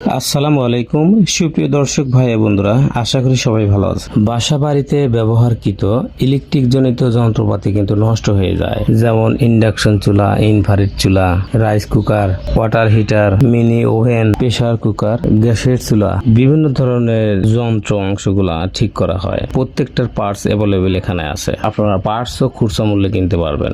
আসসালামু আলাইকুম, সুপ্রিয় দর্শক ভাই বন্ধুরা, আশা করি সবাই ভালো আছে বাসা বাড়িতে ব্যবহারকৃত ইলেকট্রিক জনিত যন্ত্রপাতি কিন্তু নষ্ট হয়ে যায়। যেমন ইন্ডাকশন চুলা ইনভারিট চুলা rice cooker water heater mini oven pressure cooker গ্যাসের চুলা, বিভিন্ন ধরনের যন্ত্র অংশগুলা ঠিক করা হয়। প্রত্যেকটার পার্টস অ্যাভেলেবেল এখানে আছে। আপনারা পার্টসও খুচরা মূল্যে কিনতে পারবেন।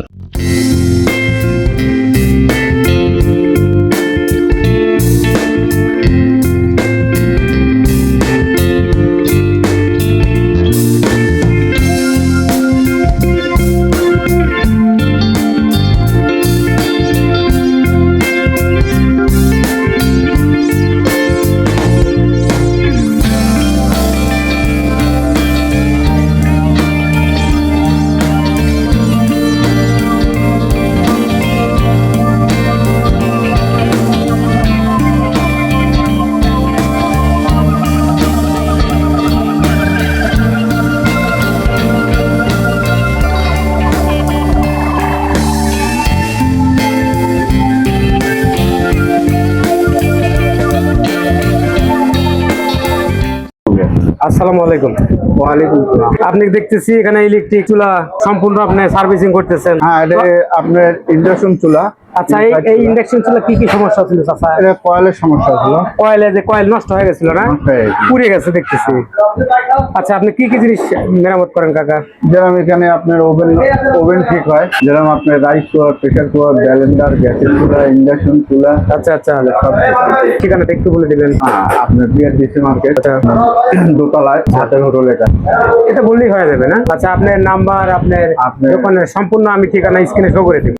আসসালামু আলাইকুম। ওয়ালাইকুম আপনি দেখতেছি এখানে ইলেকট্রিক চুলা সম্পূর্ণ আপনি সার্ভিসিং করতেছেন? হ্যাঁ এটা আপনার ইন্ডাকশন চুলা। আচ্ছা এই ইন্ডাকশন চুলা কি কি সমস্যা ছিল চাচা? এটা কয়েলের সমস্যা ছিল। কয়েলে যে কয়েল নষ্ট হয়ে গেছিল না। পুড়ে গেছে দেখতেছি। আচ্ছা আপনি কি কি জিনিস মেরামত করেন কাকা? যেরকম এখানে আপনার ওভেন ওভেন ঠিক হয় যেরকম আপনার rice cooker pressure cooker blender গ্যাসের চুলা ইন্ডাকশন চুলা আচ্ছা আচ্ছা ঠিকানাটা একটু বলে দিবেন। হ্যাঁ, আপনার বিআরডিসি মার্কেট দোতলায় হাতের হোটেল এটা। এটা বললেই হয়ে যাবে না? আচ্ছা আপনার নাম্বার আপনার আপনার- দোকানের সম্পূর্ণ আমি ঠিকানা স্ক্রিনে শো করে দিব।